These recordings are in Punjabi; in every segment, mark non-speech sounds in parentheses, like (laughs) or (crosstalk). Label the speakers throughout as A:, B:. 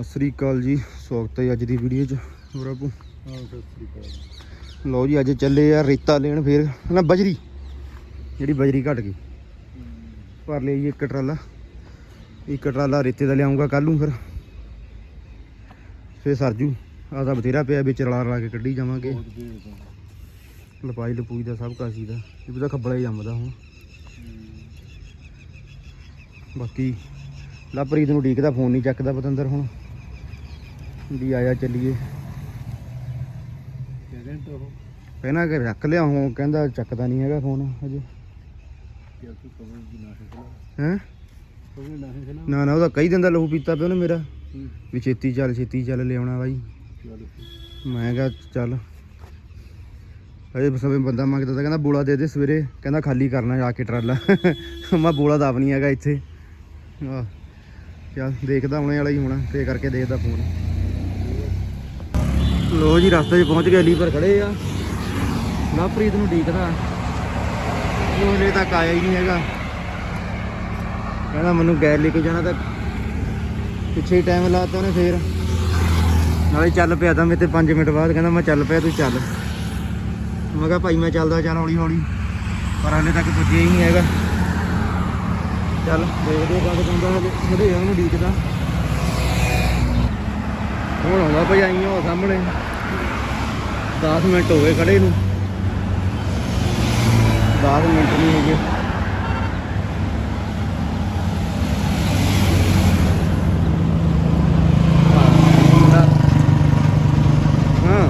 A: ਸਤਿ ਸ੍ਰੀ ਅਕਾਲ ਜੀ ਸਵਾਗਤ ਹੈ ਅੱਜ ਦੀ ਵੀਡੀਓ 'ਚ। ਬਰਾਬੂ
B: ਹਾਂ ਸਤਿ ਸ੍ਰੀ ਅਕਾਲ
A: ਲਓ ਜੀ ਅੱਜ ਚੱਲੇ ਆ ਰੇਤਾ ਲੈਣ ਫੇਰ। ਨਾ ਬਜਰੀ। ਜਿਹੜੀ ਬਜਰੀ ਘਟ ਗਈ। ਭਰ ਲਈ ਇੱਕ ਟਰਾਲਾ। ਇੱਕ ਟਰਾਲਾ ਰੇਤੇ ਦਾ ਲਿਆਉਂਗਾ ਕੱਲ ਨੂੰ ਫਿਰ। ਫੇਰ ਸਰਜੂ ਆ ਤਾਂ ਬਥੇਰਾ ਪਿਆ ਵਿੱਚ ਰਲਾ ਰਲਾ ਕੇ ਕੱਢੀ ਜਾਵਾਂਗੇ। ਲਪਾਈ ਲਪੂਈ ਦਾ ਸਭ ਕਾਸੀ ਦਾ। ਇਹ ਵੀ ਤਾਂ ਖੱਬਲਾ ਹੀ ਜੰਮਦਾ ਹੁਣ। ਬਾਕੀ ਲਵਪ੍ਰੀਤ ਨੂੰ ਡੀਕਦਾ ਫੋਨ ਨਹੀਂ ਚੱਕਦਾ ਪਤੰਦਰ ਹੁਣ। ਵੀ ਆਇਆ ਚੱਲੀਏ।
B: ਏਜੰਟ ਉਹ
A: ਪਹਿਲਾਂ ਕਿ ਰੱਖ ਲਿਆ, ਹੁਣ ਕਹਿੰਦਾ ਚੱਕਦਾ ਨਹੀਂ ਹੈਗਾ ਫੋਨ ਅਜੇ ਹੈ?
B: ਨਾ
A: ਨਾ, ਉਹਦਾ ਕਈ ਦਿਨ ਦਾ ਲਹੂ ਪੀਤਾ ਪਿਆ ਉਹਨੇ ਮੇਰਾ। ਵੀ ਛੇਤੀ ਚੱਲ ਛੇਤੀ ਚੱਲ ਲਿਆਉਣਾ ਬਾਈ। ਮੈਂ ਕਿਹਾ ਚੱਲ। ਅਜੇ ਸਵੇ ਬੰਦਾ ਮੰਗਦਾ ਤਾਂ ਕਹਿੰਦਾ ਬੋਲਾ ਦੇ ਦੇ ਸਵੇਰੇ। ਕਹਿੰਦਾ ਖਾਲੀ ਕਰਨਾ ਜਾ ਕੇ ਟਰਾਲਾ। ਮੈਂ ਬੋਲਾ ਦਾ ਨਹੀਂ ਹੈਗਾ ਇੱਥੇ। ਆਹ, ਚੱਲ ਦੇਖਦਾ ਆਉਣੇ ਵਾਲਾ ਹੀ ਹੋਣਾ, ਤੇ ਕਰਕੇ ਦੇਖਦਾ ਫੋਨ ਲੋ ਜੀ, ਰਸਤੇ 'ਚ ਪਹੁੰਚ ਗਏ ਅਲੀ ਪਰ ਖੜੇ ਆ। ਲਵਪ੍ਰੀਤ ਨੂੰ ਡੀਕਦਾ ਉਹ ਹਲੇ ਤੱਕ ਆਇਆ ਹੀ ਨਹੀਂ ਹੈਗਾ। ਕਹਿੰਦਾ ਮੈਨੂੰ ਗੈਰ ਲੈ ਕੇ ਜਾਣਾ ਤਾਂ ਪਿੱਛੇ ਹੀ ਟਾਈਮ ਲਾਤਾ ਉਹਨੇ ਫੇਰ। ਨਾਲੇ ਚੱਲ ਪਿਆ ਤਾਂ ਮੇਰੇ ਤੇ 5 ਮਿੰਟ ਬਾਅਦ, ਕਹਿੰਦਾ ਮੈਂ ਚੱਲ ਪਿਆ, ਤੂੰ ਚੱਲ। ਮੈਂ ਕਿਹਾ ਭਾਈ, ਮੈਂ ਚੱਲਦਾ ਚੱਲ ਹੌਲੀ ਹੌਲੀ ਪਰ ਹਲੇ ਤੱਕ ਪੁੱਜਿਆ ਹੀ ਨਹੀਂ ਹੈਗਾ। ਚੱਲ ਦੇਖਦੇ ਕਦ ਬੰਦਾ ਹਲੇ ਖੜੇ ਆ ਉਹਨੂੰ ਡੀਕਦਾ ਹੁਣ ਆਉਂਦਾ ਭਾਈ ਆਈ ਉਹ ਸਾਹਮਣੇ। 10 ਮਿੰਟ ਹੋ ਗਏ ਖੜੇ ਨੂੰ। 10 ਮਿੰਟ ਨਹੀਂ ਹੋ ਗਏ ਹਾਂ ਹਾਂ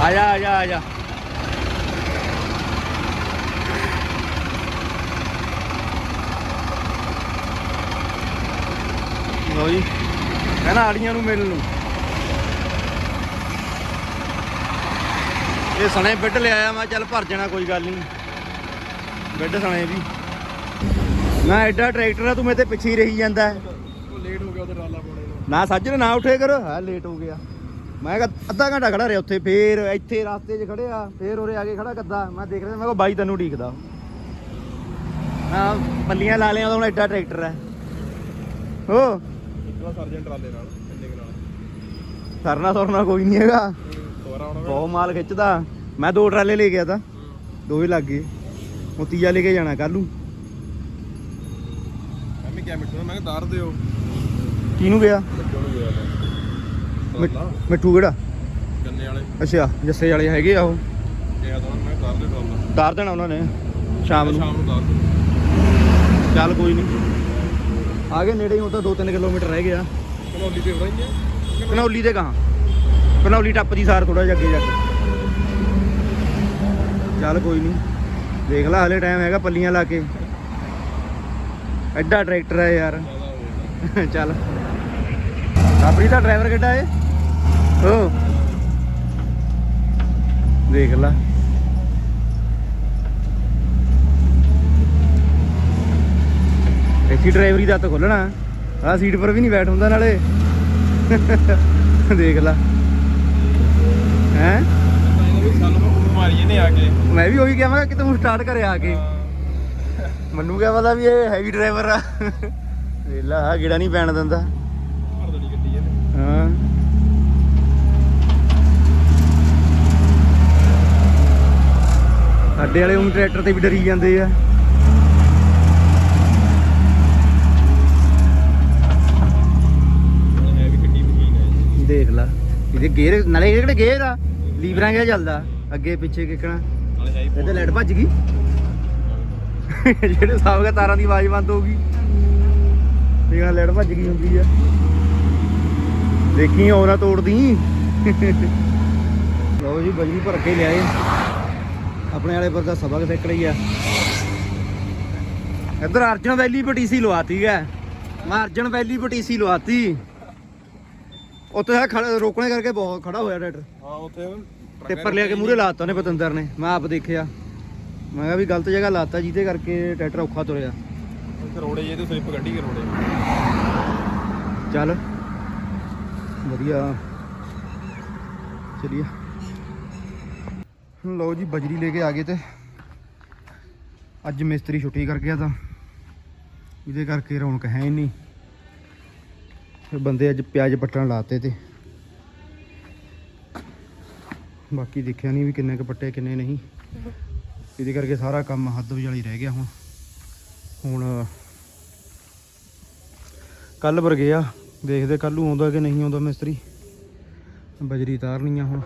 A: ਆ ਜਾ ਆ ਜਾ ਆ ਜਾ ਲੋ ਜੀ ਆੜੀਆਂ ਨੂੰ ਮਿਲਣ ਨੂੰ। ਇਹ ਸਣੇ ਬਿੱਡ ਲਿਆਇਆ ਮੈਂ ਚੱਲ ਭਰ ਜਾਣਾ ਕੋਈ ਗੱਲ ਨਹੀਂ। ਬਿੱਡ ਸਣੇ ਵੀ। ਨਾ ਐਡਾ ਟਰੈਕਟਰ ਆ ਤੂੰ ਮੇਰੇ ਤੇ ਪਿੱਛੇ ਹੀ ਰਹੀ ਜਾਂਦਾ ਹੈ।
B: ਉਹ ਲੇਟ ਹੋ ਗਿਆ ਉਹਦੇ ਰਾਲਾ ਪਾਉਣੇ ਨੂੰ
A: ਸੱਜਣ ਨਾ ਉਠੇ ਕਰੋ। ਹਾਂ ਲੇਟ ਹੋ ਗਿਆ। ਮੈਂ ਕਿਹਾ ਅੱਧਾ ਘੰਟਾ ਖੜਾ ਰਿਹਾ ਉੱਥੇ ਫੇਰ ਇੱਥੇ ਰਸਤੇ 'ਚ ਖੜਿਆ ਫੇਰ ਉਰੇ ਆ ਕੇ ਖੜਾ ਕੱਦਾ ਮੈਂ ਦੇਖ ਰਿਹਾ ਮੈਂ ਕਿਹਾ ਬਾਈ ਤੈਨੂੰ ਢੀਕਦਾ ਹਾਂ ਪੱਲੀਆਂ ਲਾ ਲਿਆ ਉਹਦਾ ਹੁਣ ਐਡਾ ਟਰੈਕਟਰ ਹੈ। ਹੋ
B: ਇਤਨਾ ਸਰਜਨ ਟਰਾਲੇ ਨਾਲ।
A: ਸਰਨਾ ਸਰਨਾ ਕੋਈ ਨਹੀਂ ਹੈਗਾ। ਬਹੁਤ ਮਾਲ ਖਿੱਚਦਾ। ਮੈਂ ਦੋ ਟਰਾਲੇ ਲੈ ਗਿਆ ਤਾਂ। ਦੋ ਹੀ ਲੱਗ ਗਏ। ਉਹ ਤੀਆ ਲੈ ਕੇ ਜਾਣਾ ਕੱਲ ਨੂੰ।
B: ਮੈਂ ਕਿਹਾ ਮਿੱਠੂ ਮੈਂ ਕਿਹਾ ਦਾਰ ਦਿਓ।
A: ਕਿਹਨੂੰ ਗਿਆ? ਮਿੱਠ- ਕਿਹੜਾ?
B: ਗੰਨੇ ਵਾਲੇ।
A: ਅੱਛਾ ਜੱਸੇ ਵਾਲੇ ਹੈਗੇ ਆ ਉਹ।
B: ਕਿਹਾ ਤਾਂ ਮੈਂ ਦਾਰ ਦੇ
A: ਦੇਣਾ ਉਹਨਾਂ ਨੇ ਸ਼ਾਮ ਨੂੰ।
B: ਸ਼ਾਮ ਨੂੰ ਦਾਰ ਦਿਓ
A: ਚੱਲ ਕੋਈ ਨਹੀਂ ਆ ਗਏ ਨੇੜੇ ਹੀ ਹੁਣ ਤਾਂ 2-3 ਕਿਲੋਮੀਟਰ ਰਹਿ ਗਿਆ।
B: ਕਨੌਲੀ ਤੇ ਹੋ ਰਹੀ ਹੈ
A: ਕਨੌਲੀ ਦੇ ਕਹਾਂ ਕਨੌਲੀ ਟੱਪ ਦੀ ਸਾਰ ਥੋੜਾ ਜਿਹਾ ਅੱਗੇ ਜਾ ਕੇ। ਚੱਲ ਕੋਈ ਨਹੀਂ ਦੇਖ ਲੈ ਹਲੇ ਟਾਈਮ ਹੈਗਾ ਪੱਲੀਆਂ ਲਾ ਕੇ। ਐਡਾ ਟਰੈਕਟਰ ਹੈ ਯਾਰ।
B: ਜ਼ਿਆਦਾ ਹੋ
A: ਚੱਲ। ਆਪਣੀ ਤਾਂ ਡਰਾਈਵਰ ਕਿੱਡਾ ਏ? ਹੋ। ਦੇਖ ਲੈ। ਐਸੀ ਡਰਾਈਵਰੀ ਦਾ ਤਾਂ ਖੋਲਣਾ। ਆ ਸੀਟ ਪਰ ਵੀ ਨਹੀਂ ਬੈਠ ਹੁੰਦਾ ਨਾਲੇ। (laughs) ਦੇਖ ਲੈ। ਹੈ?
B: ਸਾਨੂੰ ਉਹ ਆ ਕੇ
A: ਮੈਂ ਵੀ ਉਹੀ ਕਿਹਾ ਮੈਂ ਕਿ ਤੂੰ ਸਟਾਰਟ ਕਰੇ ਆ ਕੇ। ਮੈਨੂੰ ਕਿਹਾ ਪਤਾ ਵੀ ਇਹ ਹੈਵੀ ਡਰਾਈਵਰ ਆ। ਵੇਲਾ ਆ ਗਿੜਾ ਨਹੀਂ ਪੈਣ ਦਿੰਦਾ। ਹਾਂ। ਸਾਡੇ ਵਾਲੇ ਹੁਣ ਟਰੈਕਟਰ ਤੇ ਵੀ ਡਰੀ ਜਾਂਦੇ ਆ
B: ਹੁਣ ਹੈ ਵੀ ਗੱਡੀ ਮਸ਼ੀਨ ਹੈ ਜੀ
A: ਦੇਖ ਲਾ। ਇਹਦੇ ਗੇਅਰ ਨਾਲੇ ਇਹ ਕਿਹੜੇ ਗੇਅਰ ਆ? ਲੀਵਰਾਂ ਕਿਆ ਚੱਲਦਾ। ਅੱਗੇ ਪਿੱਛੇ ਕਿੱਕਣਾ। ਇਹਦੇ ਲਾਈਟ ਭੱਜ ਗਈ। ਜਿਹੜੇ ਸਾਹਬ ਕੇ ਤਾਰਾਂ ਦੀ ਆਵਾਜ਼ ਬੰਦ ਹੋ ਗਈ। ਦੇਖਣਾ ਲਾਈਟ ਭੱਜ ਗਈ ਹੁੰਦੀ ਆ। ਦੇਖੀ ਨਾ ਤੋੜਦੀ। ਲਓ ਜੀ ਬਜਰੀ ਭਰ ਕੇ ਲਿਆਏ। ਆਪਣੇ ਵਾਲੇ ਪਰ ਦਾ ਸਬਕ ਸਿੱਖ ਲਈ ਆ। ਇੱਧਰ ਅਰਜਨ ਵੈਲੀ ਪਟੀਸੀ ਲਵਾਤੀ ਹੈ। ਮੈਂ ਅਰਜਨ ਵੈਲੀ ਪਟੀਸੀ ਲਵਾਤੀ। ਉੱਥੇ ਹੈ ਖੜਾ ਰੋਕਣੇ ਕਰਕੇ ਬਹੁਤ ਖੜਾ ਹੋਇਆ ਟਰੈਕਟਰ।
B: ਹਾਂ ਉੱਥੇ
A: ਟਿੱਪਰ ਲਿਆ ਕੇ ਮੂਰੇ ਲਾਤਾ ਨੇ ਪਤੰਦਰ ਨੇ। ਮੈਂ ਆਪ ਦੇਖਿਆ। ਮੈਂ ਕਿਹਾ ਵੀ ਗਲਤ ਜਗ੍ਹਾ ਲਾਤਾ ਜਿਹਦੇ ਕਰਕੇ ਟਰੈਕਟਰ ਔਖਾ ਤੁਰਿਆ।
B: ਰੋੜੇ ਜੇ ਤੇ ਸਲਿੱਪ ਗੱਡੀ ਕੇ ਰੋੜੇ।
A: ਚੱਲ। ਵਧੀਆ। ਚਲਿਏ। ਲਓ ਜੀ ਬਜਰੀ ਲੈ ਕੇ ਆ ਗਏ ਤੇ। ਅੱਜ ਮਿਸਤਰੀ ਛੁੱਟੀ ਕਰ ਗਿਆ ਤਾਂ। ਇਹਦੇ ਕਰਕੇ ਰੌਣਕ ਹੈ ਹੀ ਨਹੀਂ। ਫਿਰ ਬੰਦੇ ਅੱਜ ਪਿਆਜ਼ ਪੱਟਣ ਲਾਤੇ ਤੇ। ਬਾਕੀ ਦੇਖਿਆ ਨਹੀਂ ਵੀ ਕਿੰਨੇ ਕ ਪੱਟੇ, ਕਿੰਨੇ ਨਹੀਂ। ਇਹਦੇ ਕਰਕੇ ਸਾਰਾ ਕੰਮ ਹੱਦ ਵਿਚਾਲੀ ਰਹਿ ਗਿਆ ਹੁਣ। ਹੁਣ ਕੱਲ ਵਰ ਗਿਆ ਦੇਖਦੇ ਕੱਲ ਨੂੰ ਆਉਂਦਾ ਕਿ ਨਹੀਂ ਆਉਂਦਾ ਮਿਸਤਰੀ। ਬਜਰੀ ਤਾਰਨੀ ਆ ਹੁਣ।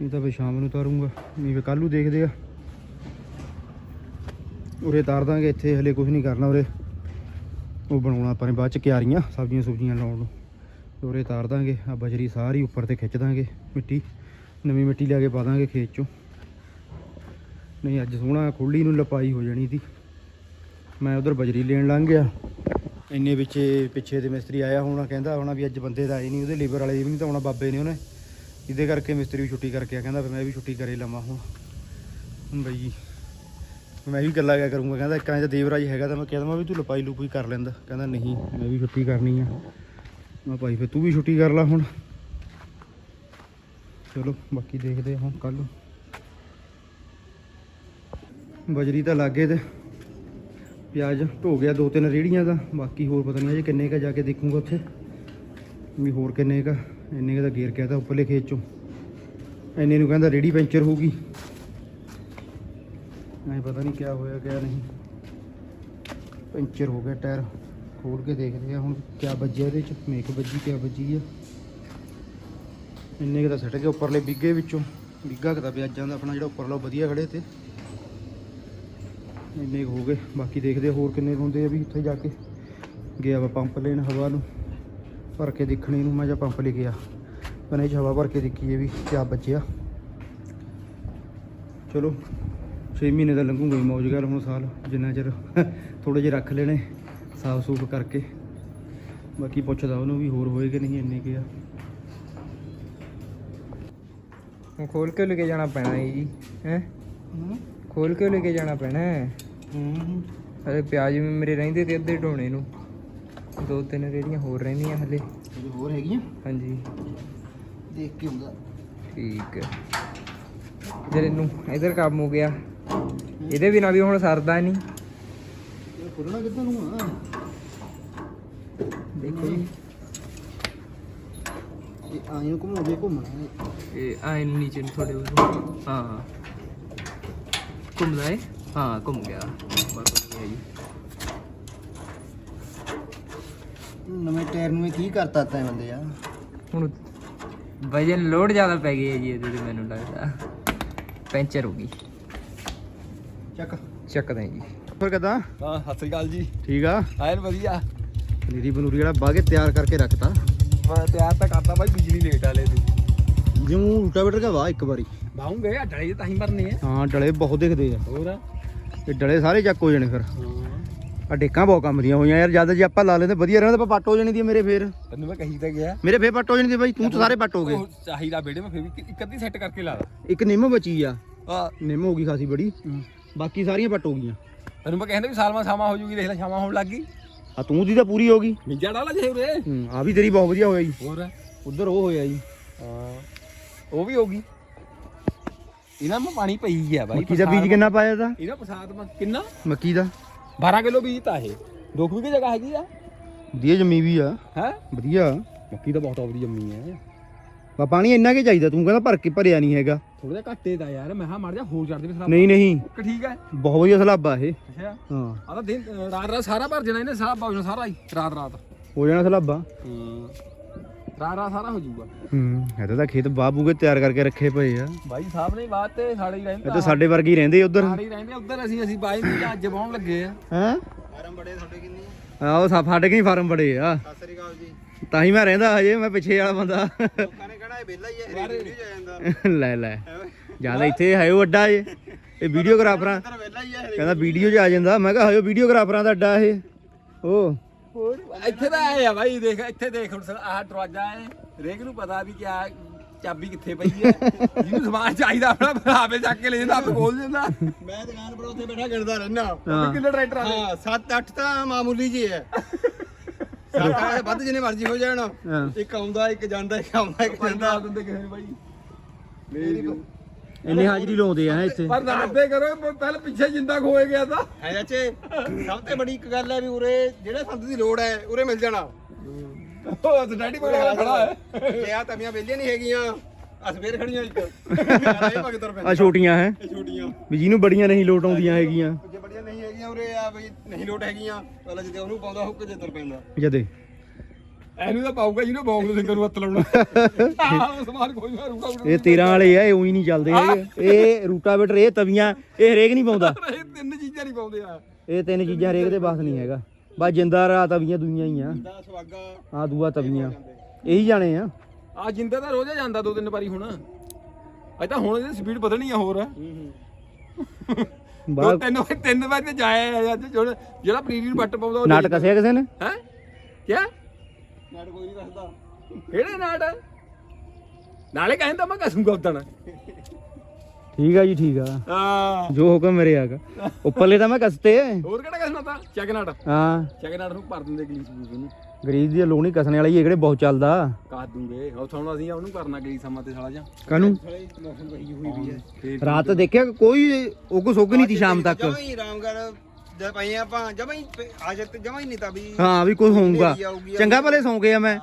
A: ਨਹੀਂ ਤਾਂ ਵੀ ਸ਼ਾਮ ਨੂੰ ਤਾਰੂੰਗਾ। ਨਹੀਂ ਫੇ ਕੱਲ ਨੂੰ ਦੇਖਦੇ ਆ। ਉਰੇ ਤਾਰ ਦਾਂਗੇ, ਇੱਥੇ ਹਲੇ ਕੁਝ ਨਹੀਂ ਕਰਨਾ ਉਰੇ। ਉਹ ਬਣਾਉਣਾ ਆਪਾਂ ਨੇ ਬਾਅਦ ਚ ਕਿਆਰੀਆਂ, ਸਬਜ਼ੀਆਂ ਸੁਬਜ਼ੀਆਂ ਲਾਉਣ ਨੂੰ। ਤੇ ਉਰੇ ਤਾਰ ਦਾਂਗੇ ਆ ਬਜਰੀ ਸਾਰੀ ਉੱਪਰ ਤੇ ਖਿੱਚ ਦਾਂਗੇ, ਮਿੱਟੀ, ਨਵੀਂ ਮਿੱਟੀ ਲਿਆ ਕੇ ਪਾ ਦਾਂਗੇ ਖੇਤ ਚੋਂ। ਨਹੀਂ, ਅੱਜ ਸੋਹਣਾ ਖੁੱਲੀ ਨੂੰ ਲਪਾਈ ਹੋ ਜਾਣੀ ਦੀ। ਮੈਂ ਉਧਰ ਬਜਰੀ ਲੈਣ ਲੰਘ ਗਿਆ। ਇੰਨੇ ਪਿੱਛੇ ਪਿੱਛੇ ਦੇ ਮਿਸਤਰੀ ਆਇਆ ਹੋਣਾ, ਕਹਿੰਦਾ ਹੋਣਾ ਵੀ ਅੱਜ ਬੰਦੇ ਤਾਂ ਆਏ ਨਹੀਂ, ਉਹਦੇ ਲੇਬਰ ਵਾਲੇ ਵੀ ਨਹੀਂ ਤਾਂ ਆਉਣਾ ਬਾਬੇ ਨੇ ਉਹਨੇ। ਜਿਹਦੇ ਕਰਕੇ ਮਿਸਤਰੀ ਵੀ ਛੁੱਟੀ ਕਰਕੇ ਆ, ਕਹਿੰਦਾ ਫਿਰ ਮੈਂ ਵੀ ਛੁੱਟੀ ਕਰੇ ਲਵਾਂ ਹੁਣ। ਹੁਣ ਬਈ ਮੈਂ ਵੀ ਗੱਲਾਂ ਕਿਆ ਕਰੂੰਗਾ, ਕਹਿੰਦਾ ਇੱਕ ਐਂ ਤਾਂ ਦੇਵਰਾਜ ਹੈਗਾ ਤਾਂ ਮੈਂ ਕਹਿ ਦਵਾਂ ਵੀ ਤੂੰ ਲਪਾਈ ਲੂਪਾਈ ਕਰ ਲੈਂਦਾ। ਕਹਿੰਦਾ ਨਹੀਂ, ਮੈਂ ਵੀ ਛੁੱਟੀ ਕਰਨੀ ਆ। ਮੈਂ ਭਾਈ, ਫਿਰ ਤੂੰ ਵੀ ਛੁੱਟੀ ਕਰ ਲੈ ਹੁਣ। ਚਲੋ, ਬਾਕੀ ਦੇਖਦੇ ਹਾਂ ਕੱਲ। ਬਜਰੀ ਤਾਂ ਲੱਗੇ ਤੇ ਪਿਆਜ਼ ਢੋ ਗਿਆ ਦੋ ਤਿੰਨ ਰੇੜੀਆਂ ਦਾ, ਬਾਕੀ ਹੋਰ ਪਤਾ ਨਹੀਂ ਅਜੇ ਕਿੰਨੇ ਕਾ ਜਾ ਕੇ ਦੇਖੂੰਗਾ ਉੱਥੇ। ਵੀ ਹੋਰ ਕਿੰਨੇ ਕਾ ਇੰਨੇ ਕਾ ਦਾ ਗੇਰ ਗਿਆ ਤਾਂ ਉੱਪਰਲੇ ਖੇਤ ਚੋਂ। ਇੰਨੇ ਨੂੰ ਕਹਿੰਦਾ ਰੇੜੀ ਪੈਂਚਰ ਹੋਊਗੀ। ਨਹੀਂ ਪਤਾ ਨਹੀਂ ਕਿਆ ਹੋਇਆ, ਕਿਆ ਨਹੀਂ। ਪੈਂਚਰ ਹੋ ਗਿਆ ਟਾਇਰ ਖੋਲ ਕੇ ਦੇਖਦੇ ਆ ਹੁਣ ਕਿਆ ਵੱਜਿਆ ਇਹਦੇ ਚ, ਮੇਕ ਵੱਜੀ, ਕਿਆ ਵੱਜੀ ਆ। ਇੰਨੇ ਕੁ ਤਾਂ ਸੱਟ ਗਏ ਉੱਪਰਲੇ ਬਿੱਗੇ ਵਿੱਚੋਂ। ਬਿੱਗਾ ਕਿਤਾ ਤਾਂ ਦਾ, ਆਪਣਾ ਜਿਹੜਾ ਉੱਪਰਲਾ ਉਹ ਵਧੀਆ ਖੜੇ ਤੇ। ਇੰਨੇ ਕੁ ਹੋ ਗਏ, ਬਾਕੀ ਦੇਖਦੇ ਹੋਰ ਕਿੰਨੇ ਕੁ ਹੁੰਦੇ ਆ ਵੀ ਉੱਥੇ ਜਾ ਕੇ। ਗਿਆ ਵਾ ਪੰਪ ਲੈਣ ਹਵਾ ਨੂੰ, ਭਰ ਕੇ ਦੇਖਣੇ ਨੂੰ ਮੈਂ ਜਾਂ ਪੰਪ ਲੈ ਗਿਆ ਪਨੇ ਚ ਹਵਾ ਭਰ ਕੇ ਦੇਖੀਏ ਵੀ ਕਿਆ ਬਚਿਆ ਚਲੋ। 6 ਮਹੀਨੇ ਦਾ ਲੰਘੂਗਾ ਹੀ ਮੌਜ ਗੱਲ ਹੁਣ ਸਾਲ ਜਿੰਨਾ ਚਿਰ (laughs) ਥੋੜੇ ਜਿਹੇ ਰੱਖ ਲੈਣੇ ਸਾਫ਼ ਸੂਫ ਕਰਕੇ। ਬਾਕੀ ਪੁੱਛਦਾ ਉਹਨੂੰ ਵੀ ਹੋਰ ਹੋਏ ਕਿ ਨਹੀਂ ਇੰਨੇ ਕੇ ਆ।
C: ਹੁਣ ਖੋਲ ਕੇ ਲੈ ਕੇ ਜਾਣਾ ਪੈਣਾ ਹੈ? ਜੀ ਹੈ। ਖੋਲ ਕੇ ਲੈ ਕੇ ਜਾਣਾ ਪੈਣਾ। ਹੈ।
A: ਹੂੰ
C: ਹਲੇ ਪਿਆਜ਼ ਵੀ ਮੇਰੇ ਰਹਿੰਦੇ ਤੇ ਅੱਧੇ ਢੋਣੇ ਨੂੰ। ਦੋ ਤਿੰਨ ਰੇੜੀਆਂ ਹੋਰ ਰਹਿੰਦੀਆਂ ਹਲੇ।
A: ਹੋਰ ਹੈਗੀਆਂ?
C: ਹਾਂਜੀ।
A: ਦੇਖ ਕੇ ਹੁੰਦਾ
C: ਠੀਕ ਹੈ ਜਦ ਇਹਨੂੰ ਇਧਰ ਕੰਮ ਹੋ ਗਿਆ। ਇਹਦੇ ਬਿਨਾ ਵੀ ਹੁਣ ਸਰਦਾ ਨਹੀਂ।
A: ਇਹ ਖੁੱਲਣਾ ਕਿੱਦਾਂ ਨੂੰ ਆ?
C: ਦੇਖੋ ਜੀ।
A: ਇਹ ਆਇਓ ਘੁੰਮੋਗੇ ਘੁੰਮਣਾ।
C: ਇਹ ਆਏ ਨੂੰ ਨੀਚੇ ਨੂੰ ਥੋੜੇ ਹਾਂ ਘੁੰਮਦਾ ਹੈ ਹਾਂ ਘੁੰਮ ਗਿਆ। ਬਸ ਹੋ ਜੀ।
A: ਨਵੇਂ ਟਾਇਰ ਨੂੰ ਇਹ ਕੀ ਕਰਤਾ ਤੈਂ ਬੰਦੇ ਆ?
C: ਹੁਣ ਵਜਨ ਲੋਡ ਜ਼ਿਆਦਾ ਪੈ ਗਈ ਹੈ ਜੀ ਇਹਦੇ ਤੇ ਮੈਨੂੰ ਲੱਗਦਾ। ਪੈਂਚਰ ਹੋ ਗਈ।
A: ਚੱਕ।
C: ਚੱਕਦੇ ਹਾਂ ਜੀ।
A: ਫਿਰ ਕਦਾਂ?
D: ਹਾਂ ਸਤਿ ਸ੍ਰੀ ਅਕਾਲ ਜੀ।
A: ਠੀਕ ਆ?
D: ਆਇਨ ਵਧੀਆ।
A: ਪਨੀਰੀ ਬਨੂਰੀ ਬਾਹ ਕੇ ਤਿਆਰ ਕਰਕੇ ਰੱਖਤਾ।
D: ਮੈਂ ਤਿਆਰ ਤਾਂ ਕਰਤਾ ਬਾਈ ਬਿਜਲੀ ਲੇਟ ਵਾਲੇ ਦੀ
A: ਜਿਉਂ ਉਲਟਾ ਬੈਠ ਕੇ ਵਾਹ ਇੱਕ ਵਾਰੀ।
D: ਬਾਉਂਗੇ ਆ ਡਲੇ ਤਾਂ ਹੀ ਮਰਨੇ ਆ।
A: ਹਾਂ ਡਲੇ ਬਹੁਤ ਦਿਖਦੇ ਆ।
D: ਹੋਰ?
A: ਤੇ ਡਲੇ ਸਾਰੇ ਚੱਕ ਹੋ ਜਾਣੇ ਫਿਰ।
D: ਹਾਂ।
A: ਆ ਡੇਕਾਂ ਬਹੁਤ ਕੰਮ ਦੀਆਂ ਹੋਈਆਂ ਯਾਰ ਜਦ ਜੇ ਆਪਾਂ ਲਾ ਲੈਂਦੇ ਵਧੀਆ ਰਹਿੰਦਾ ਆਪਾਂ ਪੱਟ ਹੋ ਜਾਣੀ ਦੀ ਮੇਰੇ ਫੇਰ।
D: ਤੈਨੂੰ ਮੈਂ ਕਹੀ ਤਾਂ ਗਿਆ।
A: ਮੇਰੇ ਫੇਰ ਪੱਟ ਹੋ ਜਾਣੀ ਦੀ ਬਾਈ ਤੂੰ ਤਾਂ ਸਾਰੇ ਪੱਟ ਹੋ ਗਏ।
D: ਚਾਹੀਦਾ ਬੇੜੇ ਮੈਂ ਫੇਰ ਵੀ ਇੱਕ ਅੱਧੀ ਸੈੱਟ ਕਰਕੇ ਲਾ ਦਾ
A: ਇੱਕ ਨਿੰਮ ਬਚੀ ਆ।
D: ਆ
A: ਨਿੰਮ ਹੋ ਗਈ ਖਾਸੀ ਬੜੀ। ਬਾਕੀ ਸਾਰੀਆਂ ਪੱਟ ਹੋ ਗਈਆਂ।
D: ਤੈਨੂੰ ਮੈਂ ਕਹਿੰਦਾ ਵੀ ਸਾਲਮਾ ਸਾਮਾ ਹੋ ਜੂਗੀ ਦੇਖ ਲੈ ਸ਼ਾਮਾਂ ਹੋਣ ਲੱਗ ਗਈ।
A: ਆ ਤੂੰ ਦੀ ਤਾਂ ਪੂਰੀ ਹੋ ਗਈ।
D: ਮਿੰਜਾ ਡਾਲਾ ਜੇ ਉਰੇ।
A: ਹੂੰ ਆ ਵੀ ਤੇਰੀ ਬਹੁਤ ਵਧੀਆ ਹੋਇਆ ਜੀ।
D: ਹੋਰ?
A: ਉਧਰ ਉਹ ਹੋਇਆ ਜੀ।
D: ਹਾਂ ਉਹ ਵੀ ਹੋਗੀ ਇਹਨਾਂ ਮੈਂ ਪਾਣੀ ਪਈ ਗਿਆ ਬਾਈ
A: ਮੱਕੀ ਦਾ ਬੀਜ ਕਿੰਨਾ ਪਾਇਆ ਤਾ
D: ਇਹਦਾ ਪ੍ਰਸਾਦ ਮੈਂ ਕਿੰਨਾ?
A: ਮੱਕੀ ਦਾ।
D: 12 ਕਿਲੋ ਬੀਜ ਤਾਂ ਇਹ। ਦੋ ਕੁ ਵੀਘੇ ਜਗ੍ਹਾ ਹੈਗੀ ਆ।
A: ਵਧੀਆ ਜੰਮੀ ਵੀ ਆ।
D: ਹੈ?
A: ਵਧੀਆ।
D: ਮੱਕੀ ਤਾਂ ਬਹੁਤ ਔਵਰੀ ਜੰਮੀ ਹੈ
A: ਬਾ ਪਾਣੀ ਇੰਨਾ ਕੀ ਚਾਹੀਦਾ? ਤੂੰ ਕਹਿੰਦਾ ਭਰ ਕੇ ਭਰਿਆ ਨਹੀਂ ਹੈਗਾ।
D: ਥੋੜਾ ਜਿਹਾ ਘੱਟੇ ਦਾ ਯਾਰ ਮੈਂ ਹਾਂ ਮਰ ਜਾ ਹੋਰ ਚੜਦੇ ਵੀ ਸਲਾਬ
A: ਨਹੀਂ ਨਹੀਂ।
D: ਕਿ ਠੀਕ ਹੈ।
A: ਬਹੁਤ ਵਧੀਆ ਸਲਾਬਾ ਇਹ।
D: ਅੱਛਾ।
A: ਹਾਂ।
D: ਆ ਤਾਂ ਦਿਨ ਰਾਤ ਰਾਤ ਸਾਰਾ ਭਰ ਜਾਣਾ ਇਹਨੇ ਸਾਰਾ ਬਾਉਣਾ ਸਾਰਾ ਹੀ ਰਾਤ ਰਾਤ।
A: ਹੋ ਜਾਣਾ ਸਲਾਬਾ
D: ਹਾਂ। ਰਾਤ ਰਾਤ ਸਾਰਾ ਹੋ ਜਾਊਗਾ।
A: ਹੂੰ ਇਹਦਾ ਤਾਂ ਖੇਤ ਬਾਬੂਗੇ ਤਿਆਰ ਕਰਕੇ ਰੱਖੇ ਪਏ ਆ।
D: ਬਾਈ ਸਾਹਿਬ ਨੇ ਬਾਤ ਤੇ ਸਾਡੇ ਹੀ
A: ਇਹ
D: ਰਹਿੰਦੇ
A: ਤਾਂ ਸਾਡੇ ਵਰਗੇ ਹੀ ਰਹਿੰਦੇ ਉਧਰ।
D: ਸਾਡੇ ਹੀ ਰਹਿੰਦੇ ਉਧਰ ਅਸੀਂ ਅਸੀਂ ਬਾਈ ਨੂੰ ਅੱਜ ਬਾਉਣ ਲੱਗੇ ਆ।
A: ਹੈ?
D: ਫਾਰਮ ਬੜੇ ਤੁਹਾਡੇ ਕਿੰਨੇ
A: ਆਹ ਸਾ ਫਾਟੇ ਕੇ ਫਾਰਮ ਬੜੇ ਆ?
D: ਸਤਿ ਸ੍ਰੀ ਅਕਾਲ ਜੀ।
A: ਤਾਂ ਹੀ ਮੈਂ ਰਹਿੰਦਾ ਹਜੇ ਮੈਂ ਪਿੱਛੇ ਵਾਲਾ ਬੰਦਾ।
D: ਲੋਕਾਂ ਨੇ ਕਹਣਾ ਇਹ ਵਿਹਲਾ ਹੀ ਹੈ ਰੇਡੀਓ ਜਾ ਜਾਂਦਾ। (laughs)
A: ਲੈ ਲੈ। ਜ਼ਿਆਦਾ ਇੱਥੇ ਹੈ ਉਹ ਅੱਡਾ ਇਹ ਇਹ ਵੀਡੀਓਗ੍ਰਾਫਰਾਂ
D: ਇੱਧਰ ਵਿਹਲਾ ਹੀ ਹੈ
A: ਕਹਿੰਦਾ ਵੀਡੀਓ 'ਚ ਆ ਜਾਂਦਾ। ਮੈਂ ਕਿਹਾ ਹਜੋ ਵੀਡੀਓਗ੍ਰਾਫਰਾਂ ਦਾ ਅੱਡਾ ਇਹ। ਉਹ
D: ਹੋਰ ਇੱਥੇ ਤਾਂ ਆਏ ਆ ਬਾਈ ਦੇਖ ਇੱਥੇ ਦੇਖ ਹੁਣ ਆਹ ਦਰਵਾਜ਼ਾ ਹੈ ਰੇਗ ਨੂੰ ਪਤਾ ਵੀ ਕਿਆ ਚਾਬੀ ਕਿੱਥੇ ਪਈ ਹੈ ਜਿਹਨੂੰ ਸਮਾਨ ਚਾਹੀਦਾ ਆਪਣਾ ਆਪੇ ਚੱਕ ਕੇ ਲੈ ਜਾਂਦਾ ਆਪੇ ਖੋਲ ਦਿੰਦਾ ਮੈਂ ਦੁਕਾਨ ਪਰ ਉੱਥੇ ਬੈਠਾ ਗਿਣਦਾ ਰਹਿਣਾ
A: ਹਾਂ।
D: ਕਿੰਨੇ ਟਰੈਕਟਰ ਆ
B: ਹਾਂ 7-8 ਤਾਂ ਮਾਮੂਲੀ ਜੀ ਹੈ ਸਾਡਾ ਵੱਧ ਜਿੰਨੇ ਮਰਜ਼ੀ ਹੋ ਜਾਣ।
A: ਹਾਂ
B: ਇੱਕ ਆਉਂਦਾ ਇੱਕ ਜਾਂਦਾ ਇੱਕ ਆਉਂਦਾ ਇੱਕ ਜਾਂਦਾ। ਦਿੰਦੇ ਕਿਸੇ ਨੂੰ ਬਾਈ। ਮੇਰੀ
A: ਇੰਨੀ ਹਾਜ਼ਰੀ ਲਾਉਂਦੇ ਆ ਇੱਥੇ।
B: ਪਰ ਦੱਸਦੇ ਕਰੋ ਪਹਿਲਾਂ ਪਿੱਛੇ ਜਿੰਦਾ ਖੋਏ ਗਿਆ ਤਾਂ। ਹੈ ਚਾਚੇ ਸਭ ਤੋਂ ਬੜੀ ਇੱਕ ਗੱਲ ਹੈ ਵੀ ਉਰੇ ਜਿਹੜੇ ਸੰਦ ਦੀ ਲੋੜ ਹੈ ਉਰੇ ਮਿਲ ਜਾਣਾ। ਉਹ ਡੈਡੀ ਕੋਲ ਖੜਾ ਹੈ। ਤੇ ਆ ਤਮੀਆਂ ਵੇਲੀਆਂ ਨਹੀਂ ਹੈਗੀਆਂ। ਅਸ ਫੇਰ ਖੜੀਆਂ ਇੱਕ (laughs) ਇਹ ਭਗਤਰ
A: ਆ ਛੋਟੀਆਂ ਹੈ।
B: ਇਹ ਛੋਟੀਆਂ।
A: ਵੀ ਜਿਹਨੂੰ ਬੜੀਆਂ ਨਹੀਂ ਲੋਟ ਆਉਂਦੀਆਂ ਹੈਗੀਆਂ।
B: ਜੇ ਬੜੀਆਂ ਨਹੀਂ ਹੈਗੀਆਂ ਉਰੇ ਆ ਬਈ ਨਹੀਂ ਲੋਟ ਹੈਗੀਆਂ ਪਹਿਲਾਂ ਜਿੱਦੇ ਉਹਨੂੰ ਪਾਉਂਦਾ ਹੁੱਕ ਜੇ ਤੁਰ ਪੈਂਦਾ।
A: ਜਦੇ
B: ਇਹਨੂੰ ਤਾਂ ਪਾਊਗਾ ਜਿਹਨੂੰ ਬੌਂਗ ਦੇ ਸਿੰਗਰ ਨੂੰ ਹੱਥ ਲਾਉਣਾ। (laughs) ਆਹ ਸਮਾਨ ਕੋਈ ਮਾਰੂਗਾ
A: ਇਹ 13 ਵਾਲੇ ਆ ਇਹ ਉਹੀ ਨਹੀਂ ਚੱਲਦੇ ਹੈਗੇ। ਇਹ ਰੂਟਾਵੇਟਰ ਇਹ ਤਵੀਆਂ ਇਹ ਹਰੇਕ ਨਹੀਂ ਪਾਉਂਦਾ। (laughs)
B: ਇਹ ਤਿੰਨ ਚੀਜ਼ਾਂ ਨਹੀਂ ਪਾਉਂਦੇ ਆ।
A: ਇਹ ਤਿੰਨ ਚੀਜ਼ਾਂ ਹਰੇਕ ਦੇ ਬਸ ਨਹੀਂ ਹੈਗਾ। ਬਸ ਜਿੰਦਾ ਰਾ ਤਵੀਆਂ ਦੁਈਆਂ ਹੀ ਆ।
B: ਸਵਾਗਾ
A: ਆ ਦੂਆ ਤਵੀਆਂ। ਇਹੀ ਜਾਣੇ ਆ।
B: ਆ ਜਿੰਦਾ ਤਾਂ ਰੋਜ਼ ਹੀ ਜਾਂਦਾ ਦੋ ਤਿੰਨ ਵਾਰੀ ਹੁਣ। ਅਜ ਤਾਂ ਹੁਣ ਇਹਦੀ ਸਪੀਡ ਵਧਣੀ ਆ ਹੋਰ। ਦੋ
A: ਬਾਹਰ
B: ਤਿੰਨ ਵਾਰੀ ਤਿੰਨ ਵਾਰੀ ਤੇ ਜਾਇਆ ਅੱਜ ਹੁਣ ਜਿਹੜਾ ਪ੍ਰੀਵੀਅਰ ਬੱਟ ਪਾਉਂਦਾ ਉਹ
A: ਨਾਟ ਕਸਿਆ ਕਿਸੇ ਨੇ?
B: ਹੈ? ਕਿਆ? ਨਾਟ ਕੋਈ ਨਹੀਂ ਦੱਸਦਾ। ਕਿਹੜੇ ਨਾਟ? ਨਾਲੇ ਕਹਿੰਦਾ ਮੈਂ ਕਸੂਗਾ ਉਦਣ।
A: ਠੀਕ ਆ ਜੀ ਠੀਕ ਆ।
B: ਹਾਂ।
A: ਜੋ ਹੁਕਮ ਮੇਰੇ ਆਗਾ। ਉੱਪਰਲੇ ਤਾਂ ਮੈਂ ਕਸਤੇ।
B: ਹੋਰ ਕਿਹੜਾ ਕਸਣਾ ਤਾਂ? Check nut.
A: ਹਾਂ।
B: ਚੈੱਕ ਨਾਟ ਨੂੰ ਭਰ ਦਿੰਦੇ ਗਲੀਸ ਬੂਸ ਨੂੰ।
A: ਗਰੀਬ ਦੀ ਲੋਣੀ ਕਸਣੇ ਵਾਲੀ ਇਹ ਕਿਹੜੇ ਬਹੁਤ ਚੱਲਦਾ।
B: ਕਾਹ ਦੂੰਗੇ? ਉਹ ਹੁਣ ਅਸੀਂ ਉਹਨੂੰ ਕਰਨਾ ਗਲੀਸ ਸਮਾਂ ਤੇ ਸਾਲਾ ਜਾਂ
A: ਕਾਨੂੰ
B: ਮੌਸਮ ਵਹੀ ਹੋਈ ਵੀ ਹੈ।
A: ਰਾਤ ਦੇਖਿਆ ਕੋਈ ਉਹ ਕੋ ਸੁੱਗ ਨਹੀਂ ਤੀ ਸ਼ਾਮ ਤੱਕ।
B: ਜਮਾਂ ਹੀ ਆਰਾਮ ਕਰ ਜਦ ਪਏ ਆਪਾਂ ਜਮਾਂ ਹੀ ਆ ਜਦ ਜਮਾਂ ਹੀ ਨਹੀਂ ਤਾਂ ਵੀ
A: ਹਾਂ ਵੀ ਕੋਈ ਹੋਊਗਾ। ਚੰਗਾ ਭਲੇ ਸੌਂ ਗਿਆ ਮੈਂ।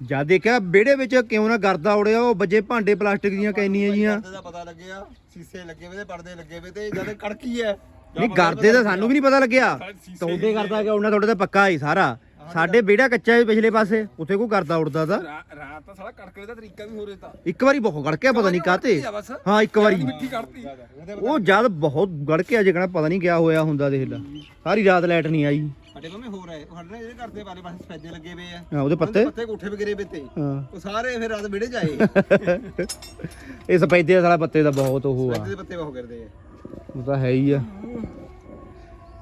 A: ਜਦ ਦੇਖਿਆ ਵਿਹੜੇ ਵਿੱਚ ਕਿਉਂ ਨਾ ਗਰਦਾ ਉੜਿਆ ਉਹ ਵੱਜੇ ਭਾਂਡੇ ਪਲਾਸਟਿਕ ਦੀਆਂ ਕੈਨੀਆਂ ਜੀਆਂ।
B: ਦਾ ਪਤਾ ਲੱਗਿਆ ਸੀਸੇ ਲੱਗੇ ਵੇ ਤੇ ਪਰਦੇ ਲੱਗੇ ਵੇ ਤੇ ਜਦ ਕੜਕੀ ਹੈ।
A: ਨਹੀਂ ਗਰਦੇ ਦਾ ਸਾਨੂੰ ਵੀ ਨਹੀਂ ਪਤਾ ਲੱਗਿਆ। ਤੁਹਾਡੇ ਕਰਦਾ ਕਿ ਉਹਨਾਂ ਤੁਹਾਡੇ ਤਾਂ ਪੱਕਾ ਹੀ ਸਾਰਾ। ਸਾਡੇ ਵਿਹੜਾ ਕੱਚਾ ਹੈ ਪਿਛਲੇ ਪਾਸੇ ਉੱਥੇ ਕੋਈ ਕਰਦਾ ਉੜਦਾ ਤਾਂ
B: ਰਾਤ ਤਾਂ ਸਾਲਾ ਕੜਕਲੇ ਦਾ ਤਰੀਕਾ ਵੀ ਹੋ ਰਿਹਾ ਤਾਂ
A: ਇੱਕ ਵਾਰੀ ਬਹੁਤ ਗੜਕਿਆ ਪਤਾ ਨਹੀਂ ਕਾਤੇ ਹਾਂ ਇੱਕ ਵਾਰੀ।
B: ਮਿੱਠੀ ਕੱਢਤੀ
A: ਉਹ ਜਦ ਬਹੁਤ ਗੜਕਿਆ ਜਿਕਣਾ ਪਤਾ ਨਹੀਂ ਕਿਆ ਹੋਇਆ ਹੁੰਦਾ ਦੇਖ ਲੈ। ਸਾਰੀ ਰਾਤ ਲਾਈਟ ਨਹੀਂ ਆਈ।
B: ਸਾਡੇ ਕੋਲ ਹੋਰ ਉਹ ਸਾਡੇ ਨਾਲ ਇਹਦੇ ਘਰ ਦੇ ਬਾਰੇ ਪਾਸੇ ਸਫੈਦੇ ਲੱਗੇ ਵੇ ਆ।
A: ਹਾਂ ਉਹਦੇ ਪੱਤੇ?
B: ਪੱਤੇ ਕੋਠੇ ਵੀ ਗਿਰੇ ਵੇ ਤੇ।
A: ਹਾਂ।
B: ਉਹ ਸਾਰੇ ਫਿਰ ਰਾਤ ਵਿੜੇ ਜਾਏ (laughs)
A: ਇਹ ਸਪੈਦੇ ਦਾ ਸਾਲਾ ਪੱਤੇ ਦਾ ਬਹੁਤ ਉਹ ਆ।
B: ਸਫੈਦੇ ਦੇ ਪੱਤੇ ਬਹੁਤ ਗਿਰਦੇ ਆ।
A: ਉਹ ਤਾਂ ਹੈ ਹੀ ਆ।